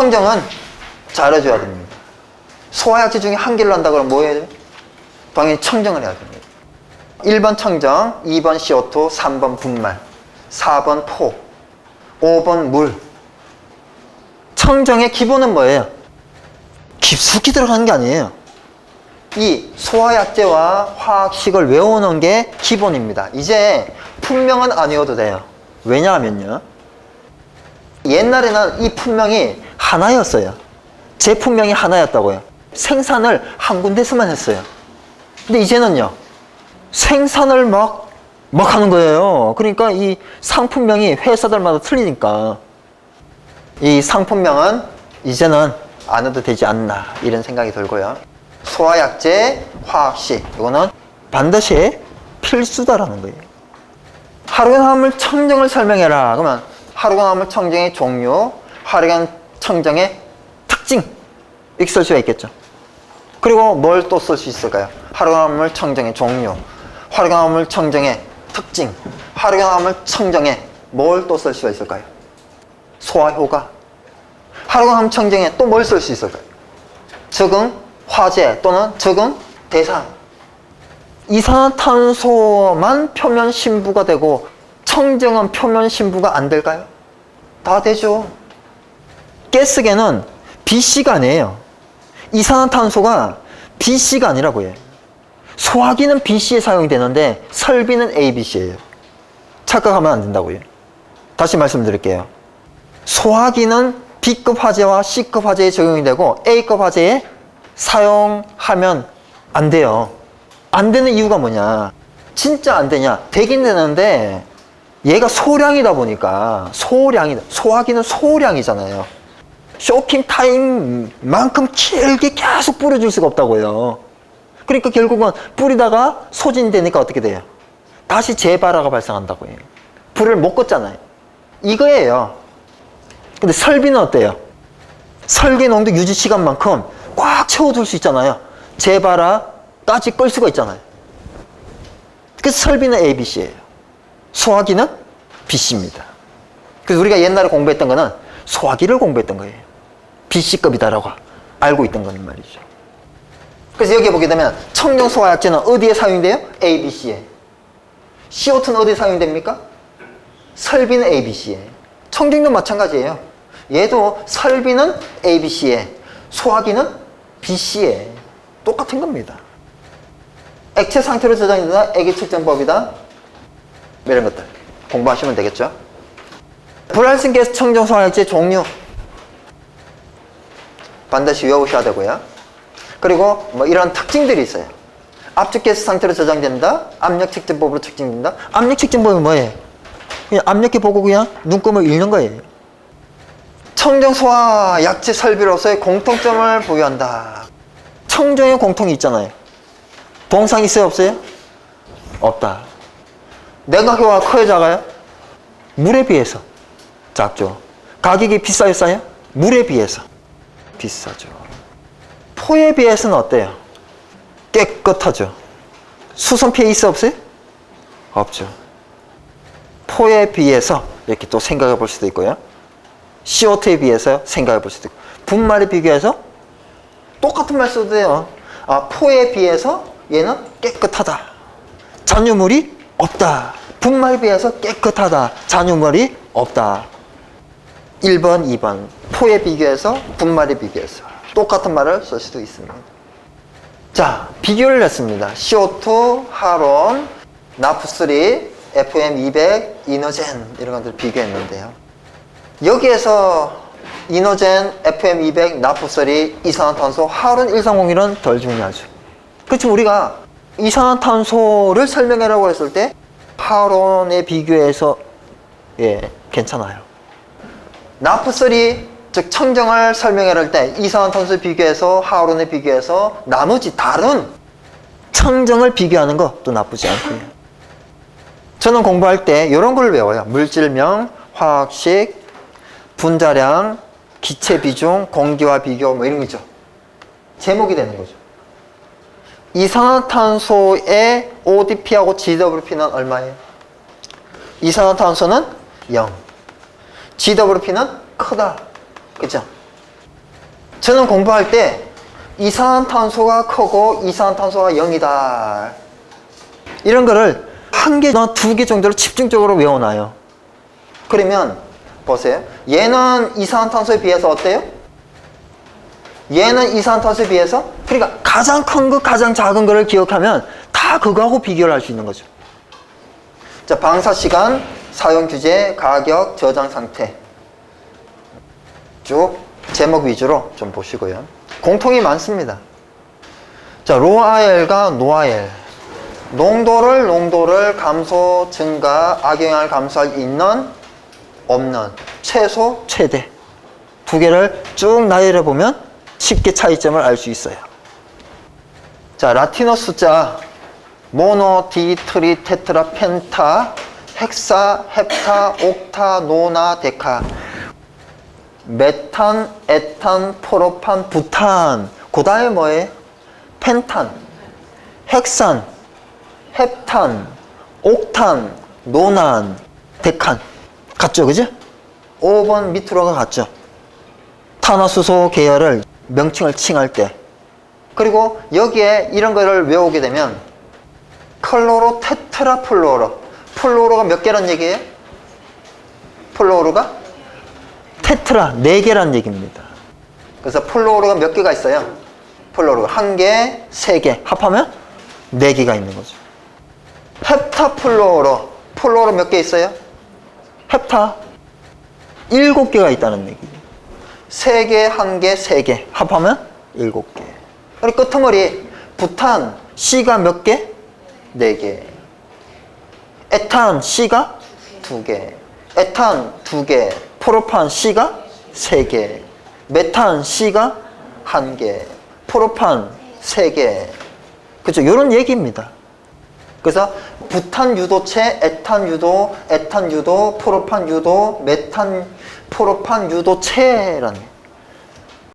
청정은 잘해줘야 됩니다. 소화약제 중에 한 개를 한다 그러면 뭐 해야 돼요? 당연히 청정을 해야 됩니다. 1번 청정, 2번 CO2, 3번 분말, 4번 포, 5번 물. 청정의 기본은 뭐예요? 깊숙이 들어가는 게 아니에요. 이 소화약제와 화학식을 외우는 게 기본입니다. 이제 품명은 안 외워도 돼요. 왜냐하면요. 옛날에는 이 품명이 하나였어요. 제품명이 하나였다고요. 생산을 한 군데서만 했어요. 근데 이제는요. 생산을 막, 막 하는 거예요. 그러니까 이 상품명이 회사들마다 틀리니까 이 상품명은 이제는 안 해도 되지 않나 이런 생각이 들고요. 소화약제, 화학식 이거는 반드시 필수다라는 거예요. 하루간 화물 청정을 설명해라. 그러면 하루간 화물 청정의 종류, 하루간 청정의 특징 이렇게 쓸 수가 있겠죠. 그리고 뭘 또 쓸 수 있을까요? 하루간화물 청정의 종류, 하루간화물 청정의 특징, 하루간화물 청정의 뭘또 쓸 수가 있을까요? 소화 효과. 하루간화물 청정에 또 뭘 쓸 수 있을까요? 적응 화재 또는 적응 대상. 이산화탄소만 표면 신부가 되고 청정은 표면 신부가 안 될까요? 다 되죠. 가스계는 BC가 아니에요. 이산화탄소가 BC가 아니라고 해요. 소화기는 BC에 사용이 되는데 설비는 ABC예요. 착각하면 안 된다고요. 다시 말씀드릴게요. 소화기는 B급 화재와 C급 화재에 적용이 되고 A급 화재에 사용하면 안 돼요. 안 되는 이유가 뭐냐? 진짜 안 되냐? 되긴 되는데 얘가 소량이다 보니까 소량이다. 소화기는 소량이잖아요. 쇼킹 타임만큼 길게 계속 뿌려줄 수가 없다고요. 그러니까 결국은 뿌리다가 소진되니까 어떻게 돼요? 다시 재발화가 발생한다고 해요. 불을 못 껐잖아요. 이거예요. 근데 설비는 어때요? 설계 농도 유지 시간만큼 꽉 채워둘 수 있잖아요. 재발화까지 끌 수가 있잖아요. 그래서 설비는 ABC예요. 소화기는 BC입니다. 그래서 우리가 옛날에 공부했던 거는 소화기를 공부했던 거예요. BC급이다라고 알고 있던 거는 말이죠. 그래서 여기 보게 되면 청정 소화약제는 어디에 사용돼요? ABC에. CO2는 어디에 사용됩니까? 설비는 ABC에. 청정도 마찬가지예요. 얘도 설비는 ABC에, 소화기는 BC에. 똑같은 겁니다. 액체 상태로 저장된다, 액의 측정법이다. 이런 것들 공부하시면 되겠죠. 불활성 가스 청정 소화약제 종류 반드시 외우셔야 되고요. 그리고 뭐 이런 특징들이 있어요. 압축 가스 상태로 저장된다. 압력 측정법으로 측정된다. 압력 측정법이 뭐예요? 그냥 압력계 보고 그냥 눈금을 읽는 거예요. 청정 소화 약제 설비로서의 공통점을 보유한다. 청정의 공통이 있잖아요. 동상 있어요, 없어요? 없다. 냉각효가 커요, 작아요? 물에 비해서 작죠. 가격이 비싸요, 싸요? 물에 비해서 비싸죠. 포에 비해서는 어때요? 깨끗하죠. 수선 피해 있어 없어요? 없죠. 포에 비해서 이렇게 또 생각해 볼 수도 있고요. CO2에 비해서 생각해 볼 수도 있고. 분말에 비교해서 똑같은 말 써도 돼요. 아, 포에 비해서 얘는 깨끗하다. 잔유물이 없다. 분말에 비해서 깨끗하다. 잔유물이 없다. 1번, 2번. 포에 비교해서 분말에 비교해서 똑같은 말을 쓸 수도 있습니다. 자, 비교를 했습니다. CO2, 하론, 나프3, FM200, 이노젠 이런 것들 비교했는데요. 여기에서 이노젠, FM200, 나프3, 이산화탄소, 하론 1301은 덜 중요하죠. 그렇지만 우리가 이산화탄소를 설명하라고 했을 때 하론에 비교해서 예, 괜찮아요. 나프3 즉 청정을 설명해야 할때 이산화 탄소에 비교해서 하론에 비교해서 나머지 다른 청정을 비교하는 것도 나쁘지 않고요. 저는 공부할 때 이런 걸 외워요. 물질명, 화학식, 분자량, 기체 비중, 공기와 비교 뭐 이런 거죠. 제목이 되는 거죠. 이산화탄소의 ODP하고 GWP는 얼마예요? 이산화탄소는 0. GWP는 크다. 그죠? 저는 공부할 때 이산화탄소가 크고 이산화탄소가 0이다. 이런 거를 한 개나 두 개 정도로 집중적으로 외워놔요. 그러면 보세요. 얘는 이산화탄소에 비해서 어때요? 얘는 이산화탄소에 비해서 그러니까 가장 큰 거, 가장 작은 거를 기억하면 다 그거하고 비교를 할 수 있는 거죠. 자, 방사 시간, 사용 규제, 가격, 저장 상태. 쭉 제목 위주로 좀 보시고요. 공통이 많습니다. 자, 로아엘과 노아엘. 농도를 농도를 감소, 증가, 악영향을 감소할 있는, 없는, 최소, 최대. 두 개를 쭉 나열해 보면 쉽게 차이점을 알 수 있어요. 자, 라틴어 숫자 모노, 디, 트리, 테트라, 펜타, 헥사, 헵타, 옥타, 노나, 데카. 메탄, 에탄, 포로판, 부탄. 그 다음에 뭐예요? 펜탄, 헥산, 헵탄, 옥탄, 노난, 데칸. 같죠, 그죠? 5번 밑으로가 같죠. 탄화수소 계열을 명칭을 칭할 때. 그리고 여기에 이런 거를 외우게 되면 클로로 테트라 플로로. 플로로가 몇 개란 얘기예요? 플로로가 테트라 네 개란 얘기입니다. 그래서 플로로가 몇 개가 있어요? 플로로가 한 개, 세 개 합하면 네 개가 있는 거죠. 헵타 플로로 플로로 몇 개 있어요? 헵타 일곱 개가 있다는 얘기예요. 세 개, 한 개, 세 개 합하면 일곱 개. 그리고 끄트머리 부탄 C가 몇 개? 네 개. 에탄 C가 두 개. 에탄 두 개. 프로판 C가 세 개. 메탄 C가 한 개. 프로판 세 개. 그죠? 이런 얘기입니다. 그래서 부탄 유도체, 에탄 유도, 에탄 유도, 프로판 유도, 메탄 프로판 유도체라는